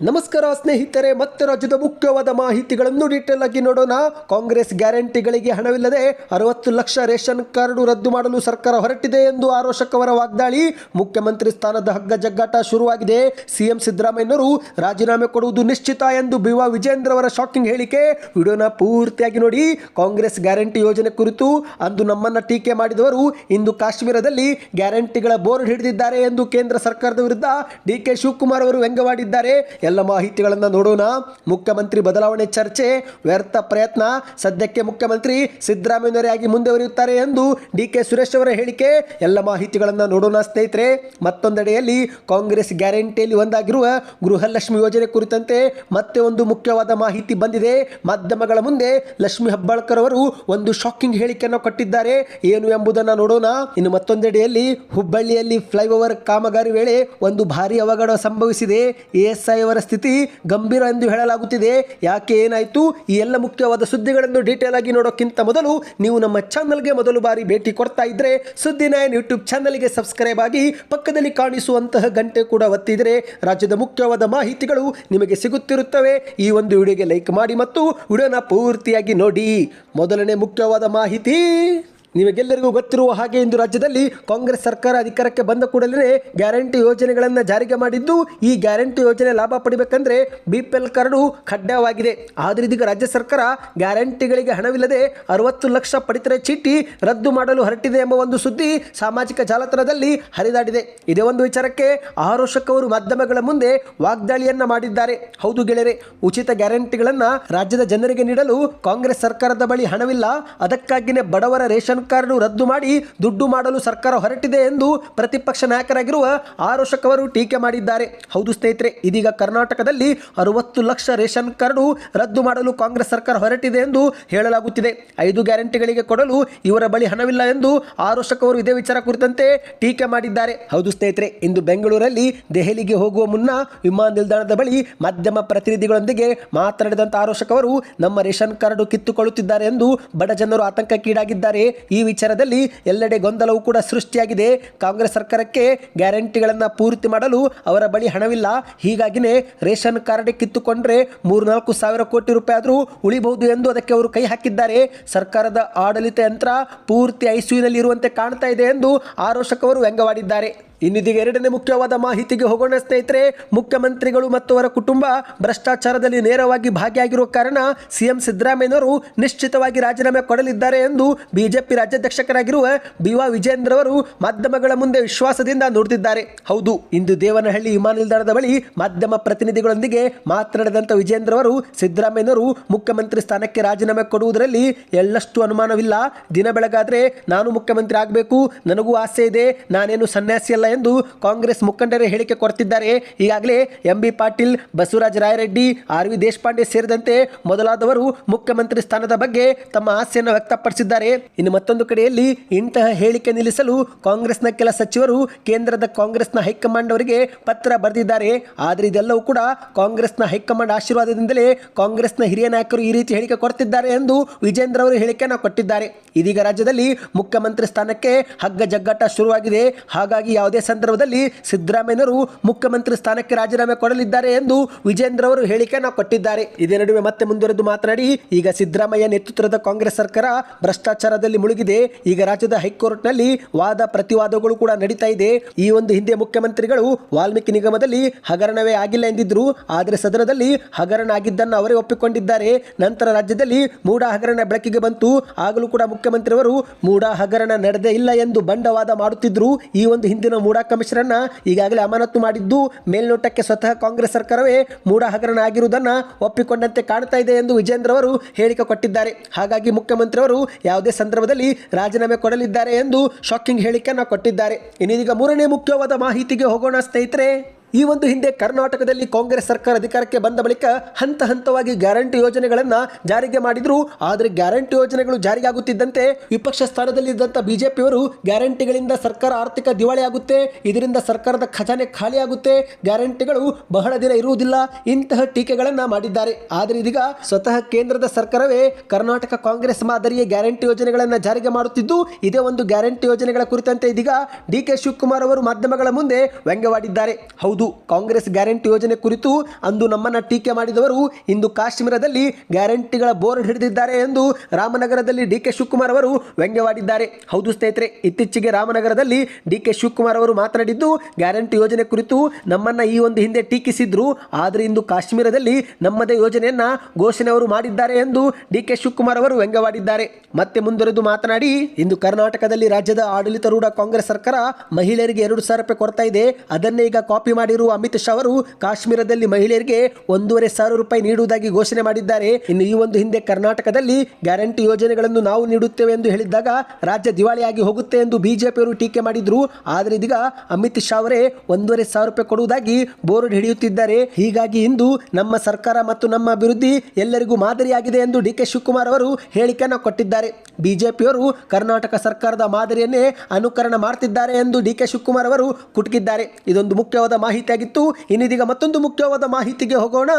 ನಮಸ್ಕಾರ ಸ್ನೇಹಿತರೆ, ಮತ್ತೆ ರಾಜ್ಯದ ಮುಖ್ಯವಾದ ಮಾಹಿತಿಗಳನ್ನು ಡೀಟೇಲ್ ಆಗಿ ನೋಡೋಣ. ಕಾಂಗ್ರೆಸ್ ಗ್ಯಾರಂಟಿಗಳಿಗೆ ಹಣವಿಲ್ಲದೆ ಅರವತ್ತು ಲಕ್ಷ ರೇಷನ್ ಕಾರ್ಡ್ ರದ್ದು ಮಾಡಲು ಸರ್ಕಾರ ಹೊರಟಿದೆ ಎಂದು ಆರೋಶಕವರ ವಾಗ್ದಾಳಿ. ಮುಖ್ಯಮಂತ್ರಿ ಸ್ಥಾನದ ಹಗ್ಗ ಜಗ್ಗಾಟ ಶುರುವಾಗಿದೆ. ಸಿಎಂ ಸಿದ್ದರಾಮಯ್ಯನವರು ರಾಜೀನಾಮೆ ಕೊಡುವುದು ನಿಶ್ಚಿತ ಎಂದು ಬಿವಾ ವಿಜೇಂದ್ರ ಅವರ ಶಾಕಿಂಗ್ ಹೇಳಿಕೆ. ವಿಡಿಯೋನ ಪೂರ್ತಿಯಾಗಿ ನೋಡಿ. ಕಾಂಗ್ರೆಸ್ ಗ್ಯಾರಂಟಿ ಯೋಜನೆ ಕುರಿತು ಅಂದು ನಮ್ಮನ್ನ ಟೀಕೆ ಮಾಡಿದವರು ಇಂದು ಕಾಶ್ಮೀರದಲ್ಲಿ ಗ್ಯಾರಂಟಿಗಳ ಬೋರ್ಡ್ ಹಿಡಿದಿದ್ದಾರೆ ಎಂದು ಕೇಂದ್ರ ಸರ್ಕಾರದ ವಿರುದ್ಧ ಡಿ ಕೆ ಶಿವಕುಮಾರ್ ಅವರು ವ್ಯಂಗ್ಯವಾಡಿದ್ದಾರೆ. ಎಲ್ಲ ಮಾಹಿತಿಗಳನ್ನು ನೋಡೋಣ. ಮುಖ್ಯಮಂತ್ರಿ ಬದಲಾವಣೆ ಚರ್ಚೆ, ವ್ಯರ್ಥ ಪ್ರಯತ್ನ. ಸದ್ಯಕ್ಕೆ ಮುಖ್ಯಮಂತ್ರಿ ಸಿದ್ದರಾಮಯ್ಯನವರೇ ಆಗಿ ಮುಂದುವರಿಯುತ್ತಾರೆ ಎಂದು ಡಿ ಕೆ ಸುರೇಶ್ ಅವರ ಹೇಳಿಕೆ. ಎಲ್ಲ ಮಾಹಿತಿಗಳನ್ನು ನೋಡೋಣ ಸ್ನೇಹಿತರೆ. ಮತ್ತೊಂದೆಡೆಯಲ್ಲಿ ಕಾಂಗ್ರೆಸ್ ಗ್ಯಾರಂಟಿಯಲ್ಲಿ ಒಂದಾಗಿರುವ ಗೃಹಲಕ್ಷ್ಮಿ ಯೋಜನೆ ಕುರಿತಂತೆ ಮತ್ತೆ ಒಂದು ಮುಖ್ಯವಾದ ಮಾಹಿತಿ ಬಂದಿದೆ. ಮಾಧ್ಯಮಗಳ ಮುಂದೆ ಲಕ್ಷ್ಮಿ ಹೆಬ್ಬಾಳ್ಕರ್ ಅವರು ಒಂದು ಶಾಕಿಂಗ್ ಹೇಳಿಕೆಯನ್ನು ಕೊಟ್ಟಿದ್ದಾರೆ. ಏನು ಎಂಬುದನ್ನು ನೋಡೋಣ. ಇನ್ನು ಮತ್ತೊಂದೆಡೆಯಲ್ಲಿ ಹುಬ್ಬಳ್ಳಿಯಲ್ಲಿ ಫ್ಲೈಓವರ್ ಕಾಮಗಾರಿ ವೇಳೆ ಒಂದು ಭಾರಿ ಅವಘಡ ಸಂಭವಿಸಿದೆ. ಎಎಸ್ಐ ಸ್ಥಿತಿ ಗಂಭೀರ ಎಂದು ಹೇಳಲಾಗುತ್ತಿದೆ. ಯಾಕೆ ಏನಾಯಿತು? ಈ ಎಲ್ಲ ಮುಖ್ಯವಾದ ಸುದ್ದಿಗಳನ್ನು ಡೀಟೇಲ್ ಆಗಿ ನೋಡೋಕ್ಕಿಂತ ಮೊದಲು ನೀವು ನಮ್ಮ ಚಾನಲ್ಗೆ ಮೊದಲು ಬಾರಿ ಭೇಟಿ ಕೊಡ್ತಾ ಇದ್ರೆ ಸುದ್ದಿ ನೈನ್ ಯೂಟ್ಯೂಬ್ ಚಾನಲ್ಗೆ ಸಬ್ಸ್ಕ್ರೈಬ್ ಆಗಿ ಪಕ್ಕದಲ್ಲಿ ಕಾಣಿಸುವಂತಹ ಗಂಟೆ ಕೂಡ ಒತ್ತಿದರೆ ರಾಜ್ಯದ ಮುಖ್ಯವಾದ ಮಾಹಿತಿಗಳು ನಿಮಗೆ ಸಿಗುತ್ತಿರುತ್ತವೆ. ಈ ಒಂದು ವಿಡಿಯೋಗೆ ಲೈಕ್ ಮಾಡಿ ಮತ್ತು ವಿಡಿಯೋನ ಪೂರ್ತಿಯಾಗಿ ನೋಡಿ. ಮೊದಲನೇ ಮುಖ್ಯವಾದ ಮಾಹಿತಿ. ನಿಮಗೆಲ್ಲರಿಗೂ ಗೊತ್ತಿರುವ ಹಾಗೆ ಇಂದು ರಾಜ್ಯದಲ್ಲಿ ಕಾಂಗ್ರೆಸ್ ಸರ್ಕಾರ ಅಧಿಕಾರಕ್ಕೆ ಬಂದ ಕೂಡಲೇ ಗ್ಯಾರಂಟಿ ಯೋಜನೆಗಳನ್ನು ಜಾರಿಗೆ ಮಾಡಿದ್ದು, ಈ ಗ್ಯಾರಂಟಿ ಯೋಜನೆ ಲಾಭ ಪಡಿಬೇಕಂದ್ರೆ ಬಿ ಪಿ ಕಾರ್ಡು ಕಡ್ಡಾಯವಾಗಿದೆ. ಆದರೆ ಇದೀಗ ರಾಜ್ಯ ಸರ್ಕಾರ ಗ್ಯಾರಂಟಿಗಳಿಗೆ ಹಣವಿಲ್ಲದೆ ಅರವತ್ತು ಲಕ್ಷ ಪಡಿತರ ಚೀಟಿ ರದ್ದು ಮಾಡಲು ಹೊರಟಿದೆ ಎಂಬ ಒಂದು ಸುದ್ದಿ ಸಾಮಾಜಿಕ ಜಾಲತಾಣದಲ್ಲಿ ಹರಿದಾಡಿದೆ. ಇದೇ ಒಂದು ವಿಚಾರಕ್ಕೆ ಆರೋಷಕ್ ಅವರು ಮಾಧ್ಯಮಗಳ ಮುಂದೆ ವಾಗ್ದಾಳಿಯನ್ನ ಮಾಡಿದ್ದಾರೆ. ಹೌದು ಗೆಳೆಯರೆ, ಉಚಿತ ಗ್ಯಾರಂಟಿಗಳನ್ನು ರಾಜ್ಯದ ಜನರಿಗೆ ನೀಡಲು ಕಾಂಗ್ರೆಸ್ ಸರ್ಕಾರದ ಬಳಿ ಹಣವಿಲ್ಲ. ಅದಕ್ಕಾಗಿನೇ ಬಡವರ ರೇಷನ್ ಕಾರ್ಡ್ ರದ್ದು ಮಾಡಿ ದುಡ್ಡು ಮಾಡಲು ಸರ್ಕಾರ ಹೊರಟಿದೆ ಎಂದು ಪ್ರತಿಪಕ್ಷ ನಾಯಕರಾಗಿರುವ ಆರೋಷಕ್ ಅವರು ಟೀಕೆ ಮಾಡಿದ್ದಾರೆ. ಹೌದು ಸ್ನೇಹಿತರೆ, ಇದೀಗ ಕರ್ನಾಟಕದಲ್ಲಿ ಅರವತ್ತು ಲಕ್ಷ ರೇಷನ್ ಕಾರ್ಡು ರದ್ದು ಮಾಡಲು ಕಾಂಗ್ರೆಸ್ ಸರ್ಕಾರ ಹೊರಟಿದೆ ಎಂದು ಹೇಳಲಾಗುತ್ತಿದೆ. ಐದು ಗ್ಯಾರಂಟಿಗಳಿಗೆ ಕೊಡಲು ಇವರ ಬಳಿ ಹಣವಿಲ್ಲ ಎಂದು ಆರೋಷಕ್ ಅವರು ಇದೇ ವಿಚಾರ ಕುರಿತಂತೆ ಟೀಕೆ ಮಾಡಿದ್ದಾರೆ. ಹೌದು ಸ್ನೇಹಿತರೆ, ಇಂದು ಬೆಂಗಳೂರಲ್ಲಿ ದೆಹಲಿಗೆ ಹೋಗುವ ಮುನ್ನ ವಿಮಾನ ನಿಲ್ದಾಣದ ಬಳಿ ಮಾಧ್ಯಮ ಪ್ರತಿನಿಧಿಗಳೊಂದಿಗೆ ಮಾತನಾಡಿದಂತ ಆರೋಷಕ್ ಅವರು ನಮ್ಮ ರೇಷನ್ ಕಾರ್ಡು ಕಿತ್ತುಕೊಳ್ಳುತ್ತಿದ್ದಾರೆ ಎಂದು ಬಡ ಜನರು ಆತಂಕಕ್ಕೀಡಾಗಿದ್ದಾರೆ. ಈ ವಿಚಾರದಲ್ಲಿ ಎಲ್ಲೆಡೆ ಗೊಂದಲವು ಕೂಡ ಸೃಷ್ಟಿಯಾಗಿದೆ. ಕಾಂಗ್ರೆಸ್ ಸರ್ಕಾರಕ್ಕೆ ಗ್ಯಾರಂಟಿಗಳನ್ನು ಪೂರ್ತಿ ಮಾಡಲು ಅವರ ಬಳಿ ಹಣವಿಲ್ಲ. ಹೀಗಾಗಿನೇ ರೇಷನ್ ಕಾರ್ಡ್ ಕಿತ್ತುಕೊಂಡ್ರೆ ಮೂರ್ನಾಲ್ಕು ಸಾವಿರ ಕೋಟಿ ರೂಪಾಯಿ ಆದರೂ ಉಳಿಬಹುದು ಎಂದು ಅದಕ್ಕೆ ಅವರು ಕೈ ಹಾಕಿದ್ದಾರೆ. ಸರ್ಕಾರದ ಆಡಳಿತ ಯಂತ್ರ ಪೂರ್ತಿ ಐಸಿಯುನಲ್ಲಿ ಇರುವಂತೆ ಕಾಣ್ತಾ ಇದೆ ಎಂದು ಆರೋಷಕವರು ವ್ಯಂಗ್ಯವಾಡಿದ್ದಾರೆ. ಇನ್ನಿದೀಗ ಎರಡನೇ ಮುಖ್ಯವಾದ ಮಾಹಿತಿಗೆ ಹೋಗೋಣ ಸ್ನೇಹಿತರೆ. ಮುಖ್ಯಮಂತ್ರಿಗಳು ಮತ್ತು ಅವರ ಕುಟುಂಬ ಭ್ರಷ್ಟಾಚಾರದಲ್ಲಿ ನೇರವಾಗಿ ಭಾಗಿಯಾಗಿರುವ ಕಾರಣ ಸಿಎಂ ಸಿದ್ದರಾಮಯ್ಯನವರು ನಿಶ್ಚಿತವಾಗಿ ರಾಜೀನಾಮೆ ಕೊಡಲಿದ್ದಾರೆ ಎಂದು ಬಿಜೆಪಿ ರಾಜ್ಯಾಧ್ಯಕ್ಷರಾಗಿರುವ ಬಿ ವಾ ವಿಜೇಂದ್ರ ಅವರು ಮಾಧ್ಯಮಗಳ ಮುಂದೆ ವಿಶ್ವಾಸದಿಂದ ನುಡಿದಿದ್ದಾರೆ ಹೌದು, ಇಂದು ದೇವನಹಳ್ಳಿ ವಿಮಾನ ನಿಲ್ದಾಣದ ಬಳಿ ಮಾಧ್ಯಮ ಪ್ರತಿನಿಧಿಗಳೊಂದಿಗೆ ಮಾತನಾಡಿದಂಥ ವಿಜೇಂದ್ರ ಅವರು ಸಿದ್ದರಾಮಯ್ಯನವರು ಮುಖ್ಯಮಂತ್ರಿ ಸ್ಥಾನಕ್ಕೆ ರಾಜೀನಾಮೆ ಕೊಡುವುದರಲ್ಲಿ ಎಳ್ಳಷ್ಟು ಅನುಮಾನವಿಲ್ಲ. ದಿನ ಬೆಳಗಾದರೆ ನಾನು ಮುಖ್ಯಮಂತ್ರಿ ಆಗಬೇಕು, ನನಗೂ ಆಸೆ ಇದೆ, ನಾನೇನು ಸನ್ಯಾಸಿ ಅಲ್ಲ ಎಂದು ಕಾಂಗ್ರೆಸ್ ಮುಖಂಡರೇ ಹೇಳಿಕೆ ಕೊಡ್ತಿದ್ದಾರೆ. ಈಗಾಗಲೇ M B Patil, Basavaraj Rayareddy, R V Deshpande ಸೇರಿದಂತೆ ಮೊದಲಾದವರು ಮುಖ್ಯಮಂತ್ರಿ ಸ್ಥಾನದ ಬಗ್ಗೆ ತಮ್ಮ ಆಸೆಯನ್ನು ವ್ಯಕ್ತಪಡಿಸಿದ್ದಾರೆ. ಇನ್ನು ಮತ್ತೊಂದು ಕಡೆಯಲ್ಲಿ ಇಂತಹ ಹೇಳಿಕೆ ನಿಲ್ಲಿಸಲು ಕಾಂಗ್ರೆಸ್ನ ಕೆಲ ಸಚಿವರು ಕೇಂದ್ರದ ಕಾಂಗ್ರೆಸ್ನ ಹೈಕಮಾಂಡ್ ಅವರಿಗೆ ಪತ್ರ ಬರೆದಿದ್ದಾರೆ. ಆದರೆ ಇದೆಲ್ಲವೂ ಕೂಡ ಕಾಂಗ್ರೆಸ್ನ ಹೈಕಮಾಂಡ್ ಆಶೀರ್ವಾದದಿಂದಲೇ ಕಾಂಗ್ರೆಸ್ನ ಹಿರಿಯ ನಾಯಕರು ಈ ರೀತಿ ಹೇಳಿಕೆ ಕೊಡ್ತಿದ್ದಾರೆ ಎಂದು ವಿಜೇಂದ್ರ ಅವರು ಹೇಳಿಕೆಯನ್ನು ಕೊಟ್ಟಿದ್ದಾರೆ. ಇದೀಗ ರಾಜ್ಯದಲ್ಲಿ ಮುಖ್ಯಮಂತ್ರಿ ಸ್ಥಾನಕ್ಕೆ ಹಗ್ಗ ಜಗ್ಗಾಟ ಶುರುವಾಗಿದೆ. ಹಾಗಾಗಿ ಯಾವುದೇ ಸಂದರ್ಭದಲ್ಲಿ ಸಿದ್ದರಾಮಯ್ಯನವರು ಮುಖ್ಯಮಂತ್ರಿ ಸ್ಥಾನಕ್ಕೆ ರಾಜೀನಾಮೆ ಕೊಡಲಿದ್ದಾರೆ ಎಂದು ವಿಜೇಂದ್ರ ಅವರು ಹೇಳಿಕೆಯನ್ನು ಕೊಟ್ಟಿದ್ದಾರೆ. ಇದೇ ನಡುವೆ ಮತ್ತೆ ಮುಂದುವರೆದು ಮಾತನಾಡಿ, ಈಗ ಸಿದ್ದರಾಮಯ್ಯ ನೇತೃತ್ವದ ಕಾಂಗ್ರೆಸ್ ಸರ್ಕಾರ ಭ್ರಷ್ಟಾಚಾರದಲ್ಲಿ ಮುಳುಗಿದೆ. ಈಗ ರಾಜ್ಯದ ಹೈಕೋರ್ಟ್ನಲ್ಲಿ ವಾದ ಪ್ರತಿವಾದಗಳು ಕೂಡ ನಡೀತಾ ಇದೆ. ಈ ಒಂದು ಹಿಂದೆ ಮುಖ್ಯಮಂತ್ರಿಗಳು ವಾಲ್ಮೀಕಿ ನಿಗಮದಲ್ಲಿ ಹಗರಣವೇ ಆಗಿಲ್ಲ ಎಂದಿದ್ರು. ಆದರೆ ಸದನದಲ್ಲಿ ಹಗರಣ ಆಗಿದ್ದನ್ನು ಅವರೇ ಒಪ್ಪಿಕೊಂಡಿದ್ದಾರೆ. ನಂತರ ರಾಜ್ಯದಲ್ಲಿ ಮೂಡ ಹಗರಣ ಬೆಳಕಿಗೆ ಬಂತು. ಆಗಲೂ ಕೂಡ ಮುಖ್ಯಮಂತ್ರಿಯವರು ಮೂಡ ಹಗರಣ ನಡೆದೇ ಇಲ್ಲ ಎಂದು ಬಂಡವಾದ ಮಾಡುತ್ತಿದ್ರು. ಈ ಒಂದು ಹಿಂದಿನ ಮೂಡ ಕಮಿಷನ್ ಅನ್ನ ಈಗಾಗಲೇ ಅಮಾನತು ಮಾಡಿದ್ದು ಮೇಲ್ನೋಟಕ್ಕೆ ಸ್ವತಃ ಕಾಂಗ್ರೆಸ್ ಸರ್ಕಾರವೇ ಮೂಡ ಹಗರಣ ಆಗಿರುವುದನ್ನು ಒಪ್ಪಿಕೊಂಡಂತೆ ಕಾಣ್ತಾ ಇದೆ ಎಂದು ವಿಜೇಂದ್ರ ಅವರು ಹೇಳಿಕೆ ಕೊಟ್ಟಿದ್ದಾರೆ. ಹಾಗಾಗಿ ಮುಖ್ಯಮಂತ್ರಿಯವರು ಯಾವುದೇ ಸಂದರ್ಭದಲ್ಲಿ ರಾಜೀನಾಮೆ ಕೊಡಲಿದ್ದಾರೆ ಎಂದು ಶಾಕಿಂಗ್ ಹೇಳಿಕೆಯನ್ನು ಕೊಟ್ಟಿದ್ದಾರೆ. ಇನ್ನೀಗ ಮೂರನೇ ಮುಖ್ಯವಾದ ಮಾಹಿತಿಗೆ ಹೋಗೋಣ ಸ್ನೇಹಿತರೆ. ಈ ಒಂದು ಹಿಂದೆ ಕರ್ನಾಟಕದಲ್ಲಿ ಕಾಂಗ್ರೆಸ್ ಸರ್ಕಾರ ಅಧಿಕಾರಕ್ಕೆ ಬಂದ ಬಳಿಕ ಹಂತ ಹಂತವಾಗಿ ಗ್ಯಾರಂಟಿ ಯೋಜನೆಗಳನ್ನು ಜಾರಿಗೆ ಮಾಡಿದ್ರು. ಆದರೆ ಗ್ಯಾರಂಟಿ ಯೋಜನೆಗಳು ಜಾರಿಯಾಗುತ್ತಿದ್ದಂತೆ ವಿಪಕ್ಷ ಸ್ಥಾನದಲ್ಲಿದ್ದಂಥ ಬಿಜೆಪಿಯವರು ಗ್ಯಾರಂಟಿಗಳಿಂದ ಸರ್ಕಾರ ಆರ್ಥಿಕ ದಿವಾಳಿ ಆಗುತ್ತೆ. ಇದರಿಂದ ಸರ್ಕಾರದ ಖಜಾನೆ ಖಾಲಿಯಾಗುತ್ತೆ ಗ್ಯಾರಂಟಿಗಳು ಬಹಳ ದಿನ ಇರುವುದಿಲ್ಲ. ಇಂತಹ ಟೀಕೆಗಳನ್ನು ಮಾಡಿದ್ದಾರೆ. ಆದರೆ ಇದೀಗ ಸ್ವತಃ ಕೇಂದ್ರದ ಸರ್ಕಾರವೇ ಕರ್ನಾಟಕ ಕಾಂಗ್ರೆಸ್ ಮಾದರಿಯ ಗ್ಯಾರಂಟಿ ಯೋಜನೆಗಳನ್ನು ಜಾರಿಗೆ ಮಾಡುತ್ತಿದ್ದು, ಇದೇ ಒಂದು ಗ್ಯಾರಂಟಿ ಯೋಜನೆಗಳ ಕುರಿತಂತೆ ಇದೀಗ ಡಿ ಕೆ ಶಿವಕುಮಾರ್ ಅವರು ಮಾಧ್ಯಮಗಳ ಮುಂದೆ ವ್ಯಂಗ್ಯವಾಡಿದ್ದಾರೆ. ಹೌದು ಹೌದು, ಕಾಂಗ್ರೆಸ್ ಗ್ಯಾರಂಟಿ ಯೋಜನೆ ಕುರಿತು ಅಂದು ನಮ್ಮನ್ನ ಟೀಕೆ ಮಾಡಿದವರು ಇಂದು ಕಾಶ್ಮೀರದಲ್ಲಿ ಗ್ಯಾರಂಟಿಗಳ ಬೋರ್ಡ್ ಹಿಡಿದಿದ್ದಾರೆ ಎಂದು ರಾಮನಗರದಲ್ಲಿ ಡಿ ಕೆ ಶಿವಕುಮಾರ್ ಅವರು ವ್ಯಂಗ್ಯವಾಡಿದ್ದಾರೆ. ಹೌದು ಸ್ನೇಹಿತರೆ, ಇತ್ತೀಚೆಗೆ ರಾಮನಗರದಲ್ಲಿ ಡಿ ಕೆ ಶಿವಕುಮಾರ್ ಅವರು ಮಾತನಾಡಿದ್ದು, ಗ್ಯಾರಂಟಿ ಯೋಜನೆ ಕುರಿತು ನಮ್ಮನ್ನ ಈ ಒಂದು ಹಿಂದೆ ಟೀಕಿಸಿದ್ರು, ಆದರೆ ಇಂದು ಕಾಶ್ಮೀರದಲ್ಲಿ ನಮ್ಮದೇ ಯೋಜನೆಯನ್ನ ಘೋಷಣೆ ಅವರು ಮಾಡಿದ್ದಾರೆ ಎಂದು ಡಿ ಕೆ ಶಿವಕುಮಾರ್ ಅವರು ವ್ಯಂಗ್ಯವಾಡಿದ್ದಾರೆ. ಮತ್ತೆ ಮುಂದುವರೆದು ಮಾತನಾಡಿ, ಇಂದು ಕರ್ನಾಟಕದಲ್ಲಿ ರಾಜ್ಯದ ಆಡಳಿತಾರೂಢ ಕಾಂಗ್ರೆಸ್ ಸರ್ಕಾರ ಮಹಿಳೆಯರಿಗೆ ಎರಡು ಸಾವಿರ ರೂಪಾಯಿ ಕೊಡ್ತಾ ಇದೆ, ಅದನ್ನೇ ಈಗ ಕಾಪಿ ಮಾಡಿರುವ ಅಮಿತ್ ಶಾ ಅವರು ಕಾಶ್ಮೀರದಲ್ಲಿ ಮಹಿಳೆಯರಿಗೆ ಒಂದೂವರೆ ಸಾವಿರ ರೂಪಾಯಿ ನೀಡುವುದಾಗಿ ಘೋಷಣೆ ಮಾಡಿದ್ದಾರೆ. ಇನ್ನು ಈ ಒಂದು ಹಿಂದೆ ಕರ್ನಾಟಕದಲ್ಲಿ ಗ್ಯಾರಂಟಿ ಯೋಜನೆಗಳನ್ನು ನಾವು ನೀಡುತ್ತೇವೆ ಎಂದು ಹೇಳಿದ್ದಾಗ ರಾಜ್ಯ ದಿವಾಳಿಯಾಗಿ ಹೋಗುತ್ತೆ ಎಂದು ಬಿಜೆಪಿಯವರು ಟೀಕೆ ಮಾಡಿದ್ರು. ಆದರೆ ಇದೀಗ ಅಮಿತ್ ಶಾ ಅವರೇ ಒಂದೂವರೆ ಸಾವಿರ ರೂಪಾಯಿ ಕೊಡುವುದಾಗಿ ಬೋರ್ಡ್ ಹಿಡಿಯುತ್ತಿದ್ದಾರೆ. ಹೀಗಾಗಿ ಇಂದು ನಮ್ಮ ಸರ್ಕಾರ ಮತ್ತು ನಮ್ಮ ಅಭಿವೃದ್ಧಿ ಎಲ್ಲರಿಗೂ ಮಾದರಿಯಾಗಿದೆ ಎಂದು ಡಿ ಕೆ ಶಿವಕುಮಾರ್ ಅವರು ಹೇಳಿಕೆಯನ್ನು ಕೊಟ್ಟಿದ್ದಾರೆ. ಬಿಜೆಪಿಯವರು ಕರ್ನಾಟಕ ಸರ್ಕಾರದ ಮಾದರಿಯನ್ನೇ ಅನುಕರಣ ಮಾಡ್ತಿದ್ದಾರೆ ಎಂದು ಡಿ ಕೆ ಶಿವಕುಮಾರ್ ಅವರು ಕುಟುಕಿದ್ದಾರೆ. ಇದೊಂದು ಮುಖ್ಯವಾದ ಮಾಹಿತಿಯಾಗಿತ್ತು ಇನ್ನಿದೀಗ ಮತ್ತೊಂದು ಮುಖ್ಯವಾದ ಮಾಹಿತಿಗೆ ಹೋಗೋಣ.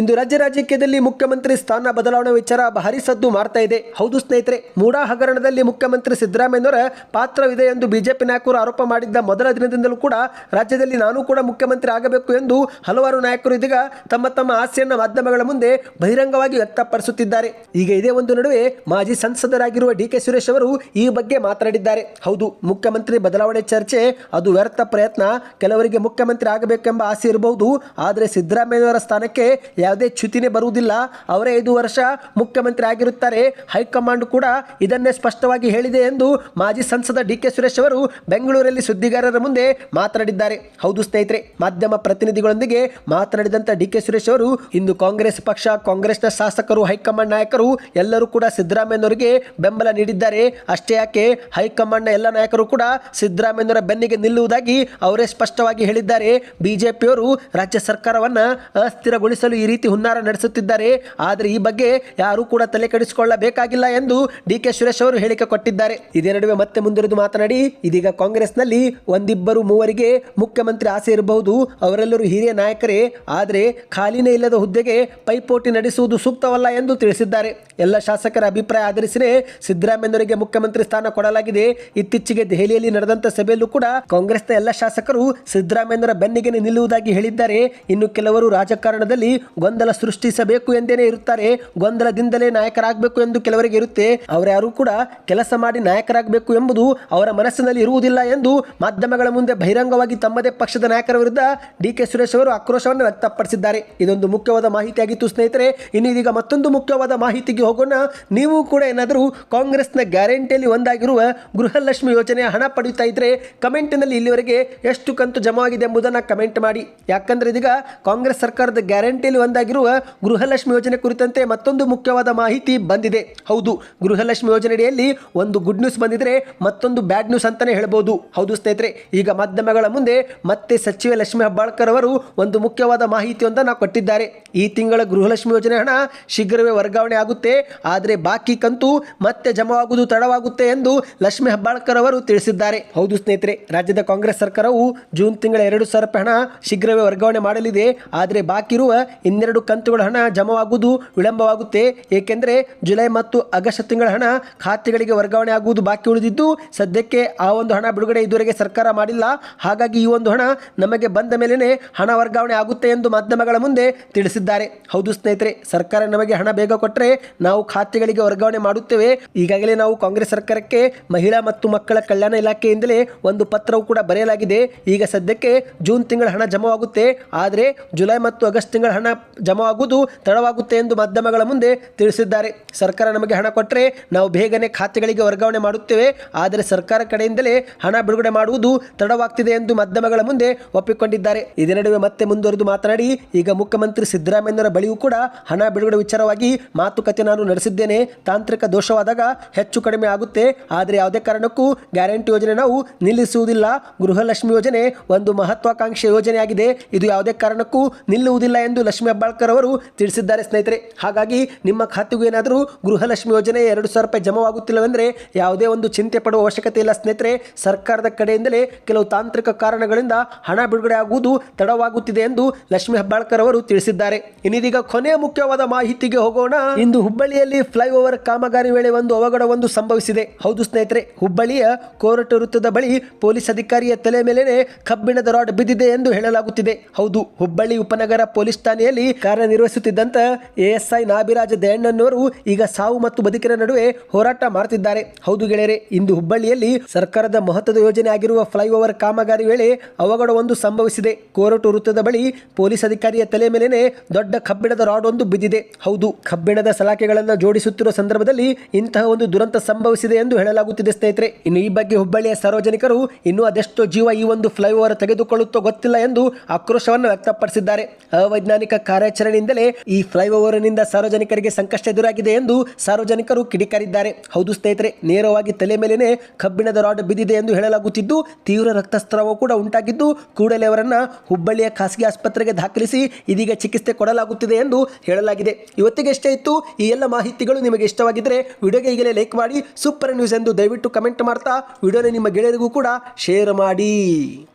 ಇಂದು ರಾಜ್ಯ ರಾಜಕೀಯದಲ್ಲಿ ಮುಖ್ಯಮಂತ್ರಿ ಸ್ಥಾನ ಬದಲಾವಣೆ ವಿಚಾರ ಭಾರಿ ಸದ್ದು ಮಾಡ್ತಾ ಇದೆ. ಹೌದು ಸ್ನೇಹಿತರೆ, ಮೂಡಾ ಹಗರಣದಲ್ಲಿ ಮುಖ್ಯಮಂತ್ರಿ ಸಿದ್ದರಾಮಯ್ಯನವರ ಪಾತ್ರವಿದೆ ಎಂದು ಬಿಜೆಪಿ ನಾಯಕರು ಆರೋಪ ಮಾಡಿದ್ದ ಮೊದಲ ದಿನದಿಂದಲೂ ಕೂಡ ರಾಜ್ಯದಲ್ಲಿ ನಾನು ಕೂಡ ಮುಖ್ಯಮಂತ್ರಿ ಆಗಬೇಕು ಎಂದು ಹಲವಾರು ನಾಯಕರು ಇದೀಗ ತಮ್ಮ ತಮ್ಮ ಆಸೆಯನ್ನು ಮಾಧ್ಯಮಗಳ ಮುಂದೆ ಬಹಿರಂಗವಾಗಿ ವ್ಯಕ್ತಪಡಿಸುತ್ತಿದ್ದಾರೆ. ಈಗ ಇದೇ ಒಂದು ನಡುವೆ ಮಾಜಿ ಸಂಸದರಾಗಿರುವ ಡಿ ಕೆ ಸುರೇಶ್ ಅವರು ಈ ಬಗ್ಗೆ ಮಾತನಾಡಿದ್ದಾರೆ. ಹೌದು, ಮುಖ್ಯಮಂತ್ರಿ ಬದಲಾವಣೆ ಚರ್ಚೆ ಅದು ವ್ಯರ್ಥ ಪ್ರಯತ್ನ. ಕೆಲವರಿಗೆ ಮುಖ್ಯಮಂತ್ರಿ ಆಗಬೇಕೆಂಬ ಆಸೆ ಇರಬಹುದು. ಆದರೆ ಸಿದ್ದರಾಮಯ್ಯವರ ಸ್ಥಾನಕ್ಕೆ ಯಾವುದೇ ಚ್ಯುತಿನೇ ಬರುವುದಿಲ್ಲ. ಅವರೇ ಐದು ವರ್ಷ ಮುಖ್ಯಮಂತ್ರಿ ಆಗಿರುತ್ತಾರೆ. ಹೈಕಮಾಂಡ್ ಕೂಡ ಇದನ್ನೇ ಸ್ಪಷ್ಟವಾಗಿ ಹೇಳಿದೆ ಎಂದು ಮಾಜಿ ಸಂಸದ ಡಿ ಕೆ ಸುರೇಶ್ ಅವರು ಬೆಂಗಳೂರಲ್ಲಿ ಸುದ್ದಿಗಾರರ ಮುಂದೆ ಮಾತನಾಡಿದ್ದಾರೆ. ಹೌದು ಸ್ನೇಹಿತರೆ, ಮಾಧ್ಯಮ ಪ್ರತಿನಿಧಿಗಳೊಂದಿಗೆ ಮಾತನಾಡಿದಂಥ ಡಿ ಕೆ ಸುರೇಶ್ ಅವರು ಇಂದು ಕಾಂಗ್ರೆಸ್ ಪಕ್ಷ, ಕಾಂಗ್ರೆಸ್ನ ಶಾಸಕರು ಹೈಕಮಾಂಡ್ ನಾಯಕರು ಎಲ್ಲರೂ ಕೂಡ ಸಿದ್ದರಾಮಯ್ಯನವರಿಗೆ ಬೆಂಬಲ ನೀಡಿದ್ದಾರೆ. ಅಷ್ಟೇ ಯಾಕೆ, ಹೈಕಮಾಂಡ್ನ ಎಲ್ಲ ನಾಯಕರು ಕೂಡ ಸಿದ್ದರಾಮಯ್ಯನವರ ಬೆನ್ನಿಗೆ ನಿಲ್ಲುವುದಾಗಿ ಅವರೇ ಸ್ಪಷ್ಟವಾಗಿ ಹೇಳಿದ್ದಾರೆ. ಬಿಜೆಪಿಯವರು ರಾಜ್ಯ ಸರ್ಕಾರವನ್ನ ಅಸ್ಥಿರಗೊಳಿಸಲು ಈ ರೀತಿ ಹುನ್ನಾರ ನಡೆಸುತ್ತಿದ್ದಾರೆ. ಆದರೆ ಈ ಬಗ್ಗೆ ಯಾರೂ ಕೂಡ ತಲೆ ಕೆಡಿಸಿಕೊಳ್ಳಬೇಕಾಗಿಲ್ಲ ಎಂದು ಡಿ ಕೆ ಸುರೇಶ್ ಅವರು ಹೇಳಿಕೆ ಕೊಟ್ಟಿದ್ದಾರೆ. ಇದೇ ನಡುವೆ ಮತ್ತೆ ಮುಂದುವರಿದು ಮಾತನಾಡಿ, ಇದೀಗ ಕಾಂಗ್ರೆಸ್ನಲ್ಲಿ ಒಂದಿಬ್ಬರು ಮೂವರಿಗೆ ಮುಖ್ಯಮಂತ್ರಿ ಆಸೆ ಇರಬಹುದು. ಅವರೆಲ್ಲರೂ ಹಿರಿಯ ನಾಯಕರೇ. ಆದರೆ ಖಾಲಿನೇ ಇಲ್ಲದ ಹುದ್ದೆಗೆ ಪೈಪೋಟಿ ನಡೆಸುವುದು ಸೂಕ್ತವಲ್ಲ ಎಂದು ತಿಳಿಸಿದ್ದಾರೆ. ಎಲ್ಲ ಶಾಸಕರ ಅಭಿಪ್ರಾಯ ಆಧರಿಸಿನೇ ಸಿದ್ದರಾಮಯ್ಯನವರಿಗೆ ಮುಖ್ಯಮಂತ್ರಿ ಸ್ಥಾನ ಕೊಡಲಾಗಿದೆ. ಇತ್ತೀಚೆಗೆ ದೆಹಲಿಯಲ್ಲಿ ನಡೆದಂತ ಸಭೆಯಲ್ಲೂ ಕೂಡ ಕಾಂಗ್ರೆಸ್ನ ಎಲ್ಲ ಶಾಸಕರು ಸಿದ್ದರಾಮಯ್ಯನವರ ಬೆನ್ನಿಗೆ ನಿಲ್ಲುವುದಾಗಿ ಹೇಳಿದ್ದಾರೆ. ಇನ್ನು ಕೆಲವರು ರಾಜಕಾರಣದಲ್ಲಿ ಗೊಂದಲ ಸೃಷ್ಟಿಸಬೇಕು ಎಂದೇನೆ ಇರುತ್ತಾರೆ. ಗೊಂದಲದಿಂದಲೇ ನಾಯಕರಾಗಬೇಕು ಎಂದು ಕೆಲವರಿಗೆ ಇರುತ್ತೆ. ಅವರ್ಯಾರು ಕೂಡ ಕೆಲಸ ಮಾಡಿ ನಾಯಕರಾಗಬೇಕು ಎಂಬುದು ಅವರ ಮನಸ್ಸಿನಲ್ಲಿ ಇರುವುದಿಲ್ಲ ಎಂದು ಮಾಧ್ಯಮಗಳ ಮುಂದೆ ಬಹಿರಂಗವಾಗಿ ತಮ್ಮದೇ ಪಕ್ಷದ ನಾಯಕರ ವಿರುದ್ಧ ಡಿ ಕೆ ಸುರೇಶ್ ಅವರು ಆಕ್ರೋಶವನ್ನು ವ್ಯಕ್ತಪಡಿಸಿದ್ದಾರೆ. ಇದೊಂದು ಮುಖ್ಯವಾದ ಮಾಹಿತಿಯಾಗಿತ್ತು ಸ್ನೇಹಿತರೆ. ಇನ್ನು ಇದೀಗ ಮತ್ತೊಂದು ಮುಖ್ಯವಾದ ಮಾಹಿತಿಗೆ ಹೋಗೋಣ. ನೀವು ಕೂಡ ಏನಾದರೂ ಕಾಂಗ್ರೆಸ್ನ ಗ್ಯಾರಂಟಿಯಲ್ಲಿ ಒಂದಾಗಿರುವ ಗೃಹಲಕ್ಷ್ಮಿ ಯೋಜನೆಯ ಹಣ ಪಡೆಯುತ್ತಾ ಇದ್ರೆ ಕಮೆಂಟ್ನಲ್ಲಿ ಇಲ್ಲಿವರೆಗೆ ಎಷ್ಟು ಕಂತು ಜಮಾವಾಗಿದೆ ಎಂಬುದನ್ನು ಕಮೆಂಟ್ ಮಾಡಿ. ಯಾಕಂದ್ರೆ ಇದೀಗ ಕಾಂಗ್ರೆಸ್ ಸರ್ಕಾರದ ಗ್ಯಾರಂಟಿಯಲ್ಲಿ ಒಂದಾಗಿರುವ ಗೃಹಲಕ್ಷ್ಮಿ ಯೋಜನೆ ಕುರಿತಂತೆ ಮತ್ತೊಂದು ಮುಖ್ಯವಾದ ಮಾಹಿತಿ ಬಂದಿದೆ. ಹೌದು, ಗೃಹಲಕ್ಷ್ಮಿ ಯೋಜನೆಯಡಿಯಲ್ಲಿ ಒಂದು ಗುಡ್ ನ್ಯೂಸ್ ಬಂದಿದ್ರೆ ಮತ್ತೊಂದು ಬ್ಯಾಡ್ ನ್ಯೂಸ್ ಅಂತಾನೆ ಹೇಳ್ಬೋದು. ಹೌದು ಸ್ನೇಹಿತರೆ, ಈಗ ಮಾಧ್ಯಮಗಳ ಮುಂದೆ ಮತ್ತೆ ಸಚಿವೆ ಲಕ್ಷ್ಮಿ ಹೆಬ್ಬಾಳ್ಕರ್ ಅವರು ಒಂದು ಮುಖ್ಯವಾದ ಮಾಹಿತಿಯೊಂದನ್ನು ಕೊಟ್ಟಿದ್ದಾರೆ. ಈ ತಿಂಗಳ ಗೃಹಲಕ್ಷ್ಮಿ ಯೋಜನೆ ಹಣ ಶೀಘ್ರವೇ ವರ್ಗಾವಣೆ ಆಗುತ್ತೆ. ಆದರೆ ಬಾಕಿ ಕಂತು ಮತ್ತೆ ಜಮಾವಾಗುವುದು ತಡವಾಗುತ್ತೆ ಎಂದು ಲಕ್ಷ್ಮಿ ಹೆಬ್ಬಾಳ್ಕರ್ ಅವರು ತಿಳಿಸಿದ್ದಾರೆ. ಹೌದು ಸ್ನೇಹಿತರೆ, ರಾಜ್ಯದ ಕಾಂಗ್ರೆಸ್ ಸರ್ಕಾರವು ಜೂನ್ ತಿಂಗಳ ಎರಡು ಸಾವಿರ ರೂಪಾಯಿ ಹಣ ಶೀಘ್ರವೇ ವರ್ಗಾವಣೆ ಮಾಡಲಿದೆ. ಆದರೆ ಬಾಕಿ ಇರುವ ಇನ್ನೆರಡು ಕಂತುಗಳ ಹಣ ಜಮವಾಗುವುದು ವಿಳಂಬವಾಗುತ್ತೆ. ಏಕೆಂದರೆ ಜುಲೈ ಮತ್ತು ಆಗಸ್ಟ್ ತಿಂಗಳ ಹಣ ಖಾತೆಗಳಿಗೆ ವರ್ಗಾವಣೆ ಆಗುವುದು ಬಾಕಿ ಉಳಿದಿದ್ದು, ಸದ್ಯಕ್ಕೆ ಆ ಒಂದು ಹಣ ಬಿಡುಗಡೆ ಇದುವರೆಗೆ ಸರ್ಕಾರ ಮಾಡಿಲ್ಲ. ಹಾಗಾಗಿ ಈ ಒಂದು ಹಣ ನಮಗೆ ಬಂದ ಮೇಲೇ ಹಣ ವರ್ಗಾವಣೆ ಆಗುತ್ತೆ ಎಂದು ಮಾಧ್ಯಮಗಳ ಮುಂದೆ ತಿಳಿಸಿದ್ದಾರೆ. ಹೌದು ಸ್ನೇಹಿತರೆ, ಸರ್ಕಾರ ನಮಗೆ ಹಣ ಬೇಗ ಕೊಟ್ಟರೆ ನಾವು ಖಾತೆಗಳಿಗೆ ವರ್ಗಾವಣೆ ಮಾಡುತ್ತೇವೆ. ಈಗಾಗಲೇ ನಾವು ಕಾಂಗ್ರೆಸ್ ಸರ್ಕಾರಕ್ಕೆ ಮಹಿಳಾ ಮತ್ತು ಮಕ್ಕಳ ಕಲ್ಯಾಣ ಇಲಾಖೆಯಿಂದಲೇ ಒಂದು ಪತ್ರವು ಕೂಡ ಬರೆಯಲಾಗಿದೆ. ಈಗ ಸದ್ಯಕ್ಕೆ ಜೂನ್ ತಿಂಗಳ ಹಣ ಜಮಾವಾಗುತ್ತೆ. ಆದರೆ ಜುಲೈ ಮತ್ತು ಆಗಸ್ಟ್ ತಿಂಗಳ ಹಣ ಜಮಾವಾಗುವುದು ತಡವಾಗುತ್ತೆ ಎಂದು ಮಾಧ್ಯಮಗಳ ಮುಂದೆ ತಿಳಿಸಿದ್ದಾರೆ. ಸರ್ಕಾರ ನಮಗೆ ಹಣ ಕೊಟ್ಟರೆ ನಾವು ಬೇಗನೆ ಖಾತೆಗಳಿಗೆ ವರ್ಗಾವಣೆ ಮಾಡುತ್ತೇವೆ. ಆದರೆ ಸರ್ಕಾರ ಕಡೆಯಿಂದಲೇ ಹಣ ಬಿಡುಗಡೆ ಮಾಡುವುದು ತಡವಾಗ್ತಿದೆ ಎಂದು ಮಾಧ್ಯಮಗಳ ಮುಂದೆ ಒಪ್ಪಿಕೊಂಡಿದ್ದಾರೆ. ಇದೇ ನಡುವೆ ಮತ್ತೆ ಮುಂದುವರೆದು ಮಾತನಾಡಿ, ಈಗ ಮುಖ್ಯಮಂತ್ರಿ ಸಿದ್ದರಾಮಯ್ಯನವರ ಬಳಿಯೂ ಕೂಡ ಹಣ ಬಿಡುಗಡೆ ವಿಚಾರವಾಗಿ ಮಾತುಕತೆ ನಾನು ನಡೆಸಿದ್ದೇನೆ. ತಾಂತ್ರಿಕ ದೋಷವಾದಾಗ ಹೆಚ್ಚು ಕಡಿಮೆ ಆಗುತ್ತೆ. ಆದರೆ ಯಾವುದೇ ಕಾರಣಕ್ಕೂ ಗ್ಯಾರಂಟಿ ಯೋಜನೆ ನಾವು ನಿಲ್ಲಿಸುವುದಿಲ್ಲ. ಗೃಹಲಕ್ಷ್ಮಿ ಯೋಜನೆ ಒಂದು ಮಹತ್ವಾಕಾಂಕ್ಷೆ ಯೋಜನೆಯಾಗಿದೆ. ಇದು ಯಾವುದೇ ಕಾರಣಕ್ಕೂ ನಿಲ್ಲುವುದಿಲ್ಲ ಎಂದು ಲಕ್ಷ್ಮಿ ಹೆಬ್ಬಾಳ್ಕರ್ ಅವರು ತಿಳಿಸಿದ್ದಾರೆ ಸ್ನೇಹಿತರೆ. ಹಾಗಾಗಿ ನಿಮ್ಮ ಖಾತೆಗೂ ಏನಾದರೂ ಗೃಹಲಕ್ಷ್ಮಿ ಯೋಜನೆ ಎರಡು ಸಾವಿರ ರೂಪಾಯಿ ಜಮಾವಾಗುತ್ತಿಲ್ಲವೆಂದರೆ ಯಾವುದೇ ಒಂದು ಚಿಂತೆ ಪಡುವ ಅವಶ್ಯಕತೆ ಇಲ್ಲ ಸ್ನೇಹಿತರೆ. ಸರ್ಕಾರದ ಕಡೆಯಿಂದಲೇ ಕೆಲವು ತಾಂತ್ರಿಕ ಕಾರಣಗಳಿಂದ ಹಣ ಬಿಡುಗಡೆ ಆಗುವುದು ತಡವಾಗುತ್ತಿದೆ ಎಂದು ಲಕ್ಷ್ಮಿ ಹೆಬ್ಬಾಳ್ಕರ್ ಅವರು ತಿಳಿಸಿದ್ದಾರೆ. ಇನ್ನಿದೀಗ ಕೊನೆಯ ಮುಖ್ಯವಾದ ಮಾಹಿತಿಗೆ ಹೋಗೋಣ. ಇಂದು ಹುಬ್ಬಳ್ಳಿಯಲ್ಲಿ ಫ್ಲೈಓವರ್ ಕಾಮಗಾರಿ ವೇಳೆ ಒಂದು ಅವಘಡವೊಂದು ಸಂಭವಿಸಿದೆ. ಹೌದು ಸ್ನೇಹಿತರೆ, ಹುಬ್ಬಳ್ಳಿಯ ಕೋರಟ ವೃತ್ತದ ಬಳಿ ಪೊಲೀಸ್ ಅಧಿಕಾರಿಯ ತಲೆ ಮೇಲೆ ಕಬ್ಬಿಣದ ರಾಡ್ ಬಿದ್ದಿದೆ. ಎಂದು ಹೇಳಲಾಗುತ್ತಿದೆ. ಹೌದು, ಹುಬ್ಬಳ್ಳಿ ಉಪನಗರ ಪೊಲೀಸ್ ಠಾಣೆಯಲ್ಲಿ ಕಾರ್ಯನಿರ್ವಹಿಸುತ್ತಿದ್ದಂತ ಎಎಸ್ಐ ನಾಭಿರಾಜ ದಯಣ್ಣನವರು ಈಗ ಸಾವು ಮತ್ತು ಬದುಕಿನ ನಡುವೆ ಹೋರಾಟ ಮಾಡುತ್ತಿದ್ದಾರೆ. ಹೌದು ಗೆಳೆಯರೆ, ಇಂದು ಹುಬ್ಬಳ್ಳಿಯಲ್ಲಿ ಸರ್ಕಾರದ ಮಹತ್ವದ ಯೋಜನೆ ಆಗಿರುವ ಫ್ಲೈಓವರ್ ಕಾಮಗಾರಿ ವೇಳೆ ಅವಘಡವೊಂದು ಸಂಭವಿಸಿದೆ. ಕೋರಟು ವೃತ್ತದ ಬಳಿ ಪೊಲೀಸ್ ಅಧಿಕಾರಿಯ ತಲೆ ಮೇಲೆನೆ ದೊಡ್ಡ ಕಬ್ಬಿಣದ ರಾಡ್ ಒಂದು ಬಿದ್ದಿದೆ. ಹೌದು, ಕಬ್ಬಿಣದ ಸಲಾಕೆಗಳನ್ನು ಜೋಡಿಸುತ್ತಿರುವ ಸಂದರ್ಭದಲ್ಲಿ ಇಂತಹ ಒಂದು ದುರಂತ ಸಂಭವಿಸಿದೆ ಎಂದು ಹೇಳಲಾಗುತ್ತಿದೆ ಸ್ನೇಹಿತರೆ. ಇನ್ನು ಈ ಬಗ್ಗೆ ಹುಬ್ಬಳ್ಳಿಯ ಸಾರ್ವಜನಿಕರು ಇನ್ನೂ ಅದೆಷ್ಟೋ ಜೀವ ಈ ಒಂದು ಫ್ಲೈಓವರ್ ತೆಗೆದುಕೊಳ್ಳುತ್ತೋ ಗೊತ್ತಿಲ್ಲ. ಎಂದು ಆಕ್ರೋಶವನ್ನು ವ್ಯಕ್ತಪಡಿಸಿದ್ದಾರೆ. ಅವೈಜ್ಞಾನಿಕ ಕಾರ್ಯಾಚರಣೆಯಿಂದಲೇ ಈ ಫ್ಲೈಓವರ್ನಿಂದ ಸಾರ್ವಜನಿಕರಿಗೆ ಸಂಕಷ್ಟ ಎದುರಾಗಿದೆ ಎಂದು ಸಾರ್ವಜನಿಕರು ಕಿಡಿಕಾರಿದ್ದಾರೆ. ಹೌದು ಸ್ನೇಹಿತರೆ, ನೇರವಾಗಿ ತಲೆ ಮೇಲೆನೆ ಕಬ್ಬಿಣದ ರಾಡ್ ಬಿದ್ದಿದೆ ಎಂದು ಹೇಳಲಾಗುತ್ತಿದ್ದು, ತೀವ್ರ ರಕ್ತಸ್ರಾವ ಕೂಡ ಉಂಟಾಗಿದ್ದು, ಕೂಡಲೇ ಅವರನ್ನು ಹುಬ್ಬಳ್ಳಿಯ ಖಾಸಗಿ ಆಸ್ಪತ್ರೆಗೆ ದಾಖಲಿಸಿ ಇದೀಗ ಚಿಕಿತ್ಸೆ ಕೊಡಲಾಗುತ್ತಿದೆ ಎಂದು ಹೇಳಲಾಗಿದೆ. ಇವತ್ತಿಗೆ ಎಷ್ಟೇ ಇತ್ತು. ಈ ಎಲ್ಲ ಮಾಹಿತಿಗಳು ನಿಮಗೆ ಇಷ್ಟವಾಗಿದ್ದರೆ ವಿಡಿಯೋಗೆ ಈಗಲೇ ಲೈಕ್ ಮಾಡಿ, ಸೂಪರ್ ನ್ಯೂಸ್ ಎಂದು ದಯವಿಟ್ಟು ಕಮೆಂಟ್ ಮಾಡ್ತಾ, ವಿಡಿಯೋನ ನಿಮ್ಮ ಗೆಳೆಯರಿಗೂ ಕೂಡ ಶೇರ್ ಮಾಡಿ.